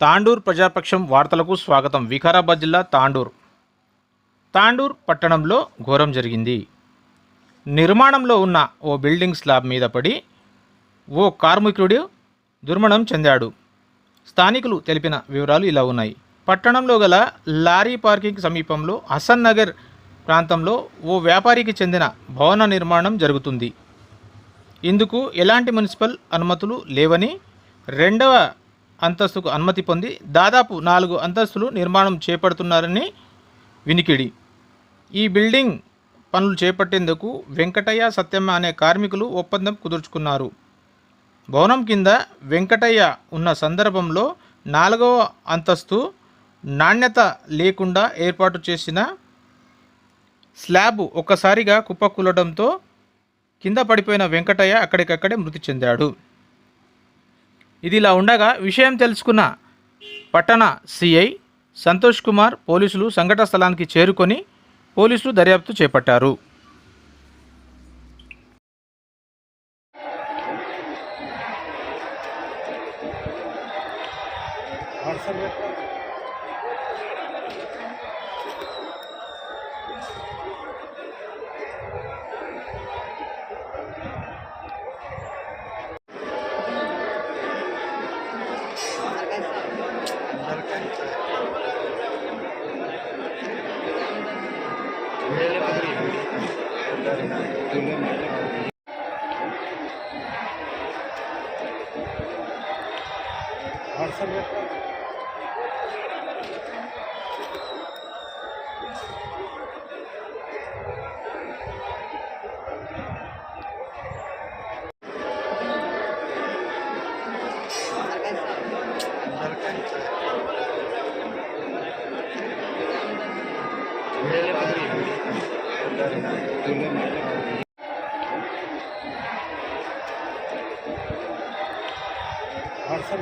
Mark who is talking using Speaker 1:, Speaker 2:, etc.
Speaker 1: తాండూర్ ప్రజాపక్షం వార్తలకు స్వాగతం. వికారాబాద్ జిల్లా తాండూర్. తాండూర్ పట్టణంలో ఘోరం జరిగింది. నిర్మాణంలో ఉన్న ఓ బిల్డింగ్ స్లాబ్ మీద పడి ఓ కార్మికుడు దుర్మరణం చెందాడు. స్థానికులు తెలిపిన వివరాలు ఇలా ఉన్నాయి. పట్టణంలో గల లారీ పార్కింగ్ సమీపంలో హసన్ నగర్ ప్రాంతంలో ఓ వ్యాపారికి చెందిన భవన నిర్మాణం జరుగుతుంది. ఇందుకు ఎలాంటి మున్సిపల్ అనుమతులు లేవని రెండవ అంతస్తుకు అనుమతి పొంది దాదాపు నాలుగు అంతస్తులు నిర్మాణం చేపడుతున్నారని వినికిడి. ఈ బిల్డింగ్ పనులు చేపట్టేందుకు వెంకటయ్య సత్యమ్మ అనే కార్మికులు ఒప్పందం కుదుర్చుకున్నారు. భవనం కింద వెంకటయ్య ఉన్న సందర్భంలో నాలుగవ అంతస్తు నాణ్యత లేకుండా ఏర్పాటు చేసిన స్లాబ్ ఒక్కసారిగా కుప్పకూలడంతో కింద పడిపోయిన వెంకటయ్య అక్కడికక్కడే మృతి చెందాడు. ఇది ఇలా ఉండగా విషయం తెలుసుకున్న పట్టణ సిఐ సంతోష్ కుమార్ పోలీసులు సంఘటన స్థలానికి చేరుకొని పోలీసులు దర్యాప్తు చేపట్టారు.
Speaker 2: WhatsApp Really? व्हाट्सएप